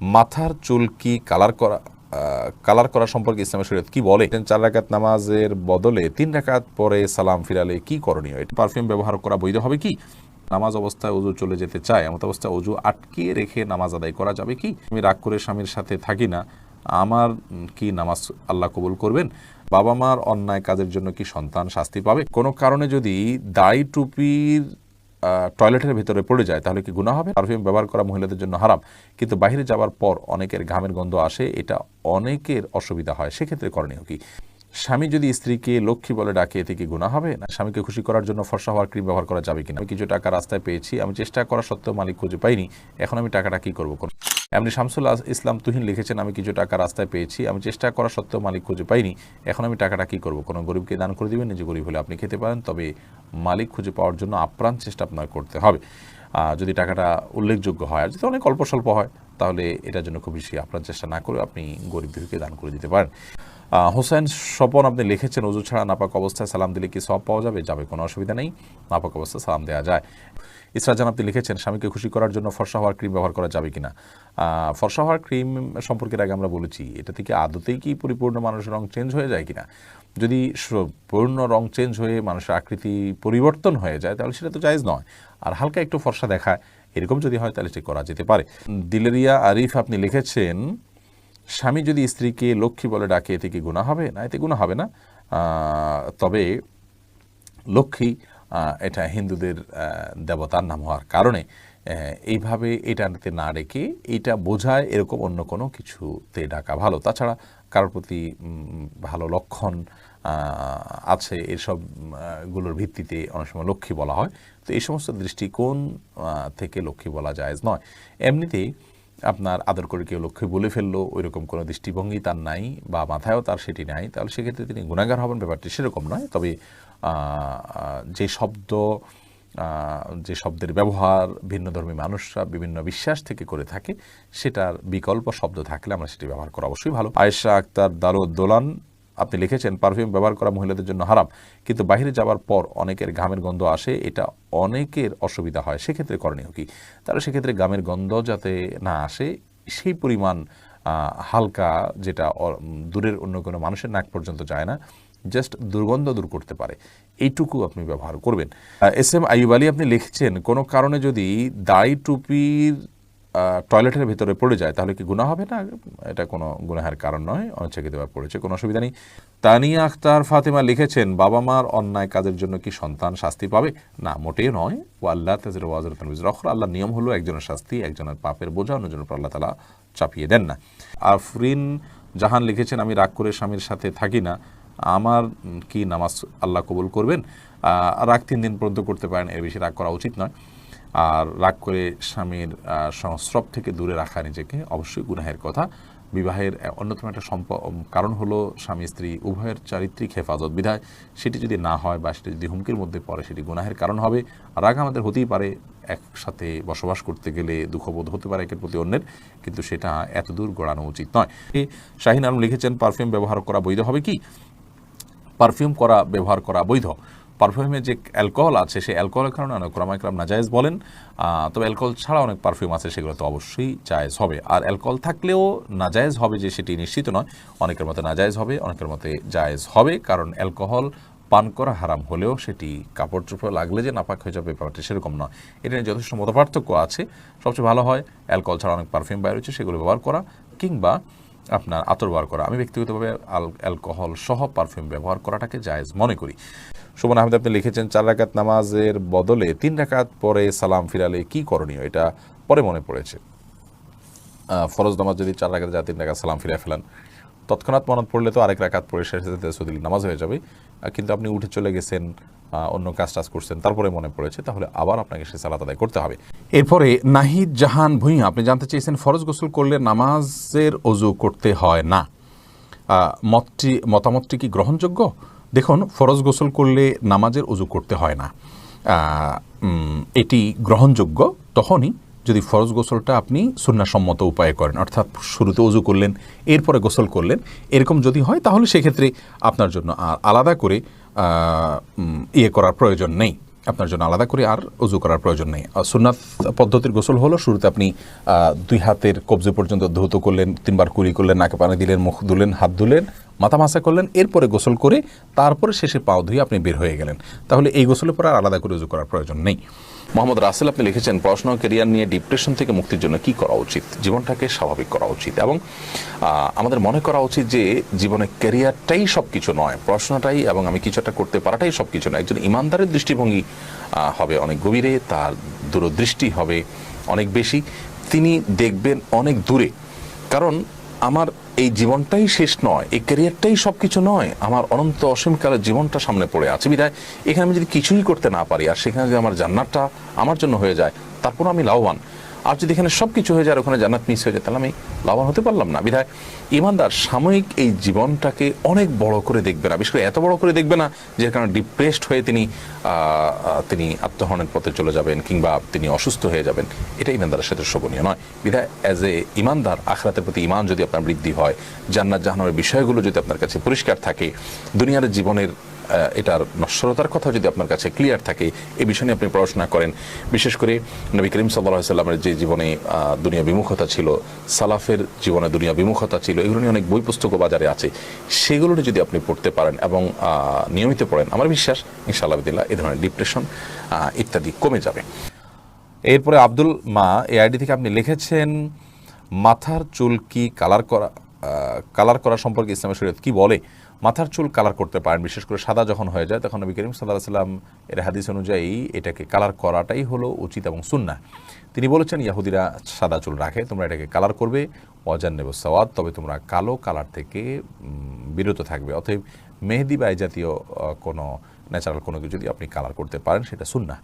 মাথার চুল কি কালার করা কালার করা সম্পর্কে ইসলামের শরীয়ত কি বলে? চার রাকাত নামাজের বদলে তিন রাকাত পরে সালাম ফিরালে কি করণীয়? এটা পারফিউম ব্যবহার করা বৈধ হবে কি? নামাজ অবস্থায় অজু চলে যেতে চায়, এমত অবস্থায় অজু আটকে রেখে নামাজ আদায় করা যাবে কি? আমি রাগ করে স্বামীর সাথে থাকি না, আমার কি নামাজ আল্লাহ কবুল করবেন? বাবা মার অন্যায় কাজের জন্য কি সন্তান শাস্তি পাবে? কোনো কারণে যদি দাড়ি টুপির টয়লেটের ভেতরে পড়ে যায়, তাহলে কি গুণা হবে? পারফিউম ব্যবহার করা মহিলাদের জন্য হারাম। কিন্তু বাহিরে যাওয়ার পর অনেকের ঘামের গন্ধ আসে, এটা অনেকের অসুবিধা হয়। সেক্ষেত্রে করণীয় কি? স্বামী যদি স্ত্রীকে লক্ষ্মী বলে ডাকে, এতে কি গুণা হবে? না, স্বামীকে খুশি করার জন্য ফর্সা হওয়ার ক্রিম ব্যবহার করা যাবে কিনা? আমি কিছু টাকা রাস্তায় পেয়েছি, আমি চেষ্টা করা সত্ত্বেও মালিক খুঁজে পাইনি। এখন আমি টাকাটা কি করব? এমনি শামসুল ইসলাম তুহিন লিখেছেন, আমি কিছু টাকা রাস্তায় পেয়েছি, আমি চেষ্টা করা সত্ত্বেও মালিক খুঁজে পাইনি। এখন আমি টাকাটা কী করব? কোনো গরিবকে দান করে দিবেন? নিজে গরিব হলে আপনি খেতে পারেন। তবে মালিক খুঁজে পাওয়ার জন্য আপ্রাণ চেষ্টা আপনার করতে হবে। যদি টাকাটা উল্লেখযোগ্য হয়, আর যদি অনেক অল্প স্বল্প হয়, তাহলে এটার জন্য খুব বেশি আপ্রাণ চেষ্টা না করে আপনি গরিব দুঃখীকে দান করে দিতে পারেন। হোসেন স্বপন আপনি লিখেছেন অজু ছাড়া নাপাক অবস্থায় সালাম দিলে কি সব পাওয়া যাবে? যাবে, কোনো অসুবিধা নেই। নাপাক অবস্থায় সালাম দেওয়া যায়। ইসরাজান আপনি লিখেছেন, স্বামীকে খুশি করার জন্য ফর্সা হওয়ার ক্রিম ব্যবহার করা যাবে কিনা। ফর্সা হওয়ার ক্রিম সম্পর্কে আগে আমরা বলেছি, এটা থেকে আদতেই কি পরিপূর্ণ মানুষের রং চেঞ্জ হয়ে যায় কিনা? যদি পূর্ণ রং চেঞ্জ হয়ে মানুষের আকৃতি পরিবর্তন হয়ে যায়, তাহলে সেটা তো জায়েজ নয়। আর হালকা একটু ফর্সা দেখায়, এরকম যদি হয় তাহলে সেটি করা যেতে পারে। দিলেরিয়া আরিফ আপনি লিখেছেন, স্বামী যদি স্ত্রীকে লক্ষ্মী বলে ডাকে, এতে কি গুণা হবে? না, এতে গুণা হবে না। তবে লক্ষ্মী এটা হিন্দুদের দেবতার নাম হওয়ার কারণে এইভাবে এটাতে না রেখে এটা বোঝায় এরকম অন্য কোনো কিছুতে ডাকা ভালো। তাছাড়া কারোর প্রতি ভালো লক্ষণ আছে এসবগুলোর ভিত্তিতে অনেক সময় লক্ষ্মী বলা হয়। তো এই সমস্ত দৃষ্টিকোণ থেকে লক্ষ্মী বলা যায় নয়। এমনিতেই আপনার আদর করে কেউ লক্ষ্যে বলে ফেলল ওই রকম কোনো দৃষ্টিভঙ্গি তার নাই বা মাথায়ও তার সেটি নাই, তাহলে সেক্ষেত্রে তিনি গুণাগার হবেন, ব্যাপারটি সেরকম নয়। তবে যে শব্দ যে শব্দের ব্যবহার, ভিন্ন ধর্মী মানুষরা বিভিন্ন বিশ্বাস থেকে করে থাকে, সেটার বিকল্প শব্দ থাকলে আমরা সেটি ব্যবহার করা অবশ্যই ভালো। আয়েশা আক্তার দারুদ্দোলান আপনি লিখেছেন পারফিউম ব্যবহার করা মহিলাদের জন্য হারাম, কিন্তু বাইরে যাওয়ার পর অনেকের ঘামের গন্ধ আসে, এটা অনেকের অসুবিধা হয়, সেক্ষেত্রে করণীয় কি? তাহলে সেক্ষেত্রে ঘামের গন্ধ যাতে না আসে, সেই পরিমাণ হালকা, যেটা দূরের অন্য কোনো মানুষের নাক পর্যন্ত যায় না জাস্ট দুর্গন্ধ দূর করতে পারে। এইটুকু আপনি ব্যবহার করবেন। এস এম আইব আলী আপনি লিখছেন, কোনো কারণে যদি দাড়ি টুপির টয়লেটের ভেতরে পড়ে যায়, তাহলে কি গুণা হবে না? এটা কোনো গুনাহের কারণ নয়, অনিচ্ছাকৃতভাবে পড়েছে, কোনো অসুবিধা নেই। তানিয়া আখতার ফাতেমা লিখেছেন, বাবা মার অন্যায় কাজের জন্য কি সন্তান শাস্তি পাবে? না, মোটেই নয়। ও আল্লাহ তাজের ওয়াজরতান অখর আল্লাহ নিয়ম হলো একজনের শাস্তি, একজনের পাপের বোঝা, অন্যজনের উপর আল্লাহ তালা চাপিয়ে দেন না। আফরিন জাহান লিখেছেন, আমি রাগ করে স্বামীর সাথে থাকি না। আমার কি নামাজ আল্লাহ কবুল করবেন? রাগ তিন দিন পর্যন্ত করতে পারেন, এর বেশি রাগ করা উচিত নয়। আর রাগ করে স্বামীর সংস্রব থেকে দূরে রাখা নিজেকে অবশ্যই গুনাহের কথা। বিবাহের অন্যতম একটা সম্প কারণ হলো স্বামী স্ত্রী উভয়ের চারিত্রিক হেফাজত বিধায় সেটি যদি না হয় বা সেটি যদি হুমকির মধ্যে পড়ে, সেটি গুনাহের কারণ হবে। রাগ আমাদের হতেই পারে একসাথে বসবাস করতে গেলে, দুঃখবোধ হতে পারে একের প্রতি অন্যের, কিন্তু সেটা এত দূর গড়ানো উচিত নয়। শাহিন আলম লিখেছেন, পারফিউম ব্যবহার করা বৈধ হবে কি? পারফিউম করা, ব্যবহার করা বৈধ। পারফিউমে যে অ্যালকোহল আছে, সেই অ্যালকোহলের কারণে অনেক ক্রমাইক্রম নাজায়েজ বলেন তবে অ্যালকোহল ছাড়া অনেক পারফিউম আছে, সেগুলো তো অবশ্যই জায়েজ হবে। আর অ্যালকোহল থাকলেও নাজায়েজ হবে যে সেটি নিশ্চিত নয়, অনেকের মতে নাজায়েজ হবে, অনেকের মতে জায়েজ হবে, কারণ অ্যালকোহল পান করা হারাম হলেও সেটি কাপড় চোপড় লাগলে যে নাপাক হয়ে যাবে, ব্যাপারটি সেরকম নয়। এটা নিয়ে যথেষ্ট মতপার্থক্য আছে। সবচেয়ে ভালো হয়, অ্যালকোহল ছাড়া অনেক পারফিউম বাইর হচ্ছে সেগুলো ব্যবহার করা, কিংবা আপনার আতর ব্যবহার করা। আমি ব্যক্তিগতভাবে অ্যালকোহল সহ পারফিউম ব্যবহার করাটাকে জায়েজ মনে করি। সুমন আহমেদ, আপনি লিখেছেন, চার রাকাত নামাজের বদলে তিন রাকাত পরে সালাম ফিরালে কি করণীয়? এটা পরে মনে পড়েছে। ফরজ নামাজ যদি চার রাকাত যা তিন রাকাত সালাম ফিরে ফেলান। তৎক্ষণাৎ মনত পড়লে তো আরেক রাকাত পরে শেষে সদিল নামাজ হয়ে যাবে। কিন্তু আপনি উঠে চলে গেছেন অন্য কাজ টাজ করছেন, তারপরে মনে পড়েছে, তাহলে আবার আপনাকে সে সালাত আদায় করতে হবে। এরপরে নাহিদ জাহান ভুঁইয়া, আপনি জানতে চেয়েছেন ফরজ গোসল করলে নামাজের অজু করতে হয় না। মতটি, মতামতটি কি গ্রহণযোগ্য? দেখুন, ফরজ গোসল করলে নামাজের অজু করতে হয় না। এটি গ্রহণযোগ্য তখনই যদি ফরজ গোসলটা আপনি সুন্নাসম্মত উপায়ে করেন, অর্থাৎ শুরুতে অজু করলেন, এরপরে গোসল করলেন, এরকম যদি হয়, তাহলে সেক্ষেত্রে আপনার জন্য আর আলাদা করে ইয়ে করার প্রয়োজন নেই। আপনার জন্য আলাদা করে আর উজু করার প্রয়োজন নেই। সুন্নাত পদ্ধতির গোসল হলো, শুরুতে আপনি দুই হাতের কবজে পর্যন্ত ধৌত করলেন, তিনবার কুলি করলেন, নাকে পানি দিলেন, মুখ ধুলেন, হাত ধুলেন, মাথা মাসা করলেন, এরপরে গোসল করে তারপরে শেষে পাও ধুয়ে আপনি বের হয়ে গেলেন। তাহলে এই গোসলের পর আর আলাদা করে উজু করার প্রয়োজন নেই। মোহাম্মদ রাসেল, আপনি লিখেছেন, পড়াশোনা কেরিয়ার নিয়ে ডিপ্রেশন থেকে মুক্তির জন্য কি করা উচিত? জীবনটাকে স্বাভাবিক করা উচিত। এবং আমাদের মনে করা উচিত যে, জীবনে কেরিয়ারটাই সব কিছু নয়, পড়াশোনাটাই এবং আমি কিছু একটা করতে পারাটাই সব কিছু নয়। একজন ইমানদারের দৃষ্টিভঙ্গি হবে অনেক গভীরে, তার দূরদৃষ্টি হবে অনেক বেশি। তিনি দেখবেন অনেক দূরে। কারণ আমার এই জীবনটাই শেষ নয়, এই ক্যারিয়ারটাই সব কিছু নয়, আমার অনন্ত অসীমকালের জীবনটা সামনে পড়ে আছে। বিদায়, এখানে আমি যদি কিছুই করতে না পারি, আর সেখানে যদি আমার জান্নাতটা আমার জন্য হয়ে যায়, তারপর আমি লাভবান। আর যদি এখানে সব কিছু হয়ে যায় ওখানে জান্নাত মিস হয়ে যায়, তাহলে আমি লাভবান হতে পারলাম না। বিধায় ইমানদার সাময়িক এই জীবনটাকে অনেক বড় করে দেখবে না। বিশেষ করে এত বড় করে দেখবে না যে কারণে ডিপ্রেসড হয়ে তিনি তিনি আত্মহরণের পথে চলে যাবেন কিংবা তিনি অসুস্থ হয়ে যাবেন। এটা ইমানদারের সাথে শোভনীয় নয়। বিধায় অ্যাজ এ ইমানদার আখরাতের প্রতি ইমান যদি আপনার বৃদ্ধি হয়, জান্নাত জাহানের বিষয়গুলো যদি আপনার কাছে পরিষ্কার থাকে, দুনিয়ার জীবনের এটার নশ্বরতার কথা যদি আপনার কাছে ক্লিয়ার থাকে, এ বিষয় নিয়ে আপনি পড়াশোনা করেন। বিশেষ করে নবী করিম সাল্লাহ সাল্লামের যে জীবনে দুনিয়া বিমুখতা ছিল, সালাফের জীবনে দুনিয়া বিমুখতা ছিল, এগুলো নিয়ে অনেক বই পুস্তকও বাজারে আছে। সেগুলো যদি আপনি পড়তে পারেন এবং নিয়মিত পড়েন, আমার বিশ্বাস ইনশাআল্লাহ এই ধরনের ডিপ্রেশন ইত্যাদি কমে যাবে। এরপরে আব্দুল মা এই আইডি থেকে আপনি লিখেছেন, মাথার চুল কি কালার করা কালার করা সম্পর্কে ইসলামের শরীয়ত কি বলে? মাথার চুল কালার করতে পারেন, বিশেষ করে সাদা যখন হয়ে যায়, তখন নবী করিম সাল্লাহ সাল্লাম এর হাদিস অনুযায়ী এটাকে কালার করাটাই হলো উচিত এবং সুন্না তিনি বলেছেন, ইয়াহুদিরা সাদা চুল রাখে, তোমরা এটাকে কালার করবে অজান নেব সওয়াদ তবে তোমরা কালো কালার থেকে বিরত থাকবে। অতএব মেহেদি বা জাতীয় কোনো, ন্যাচারাল কোনো কিছু যদি আপনি কালার করতে পারেন, সেটা সুন্না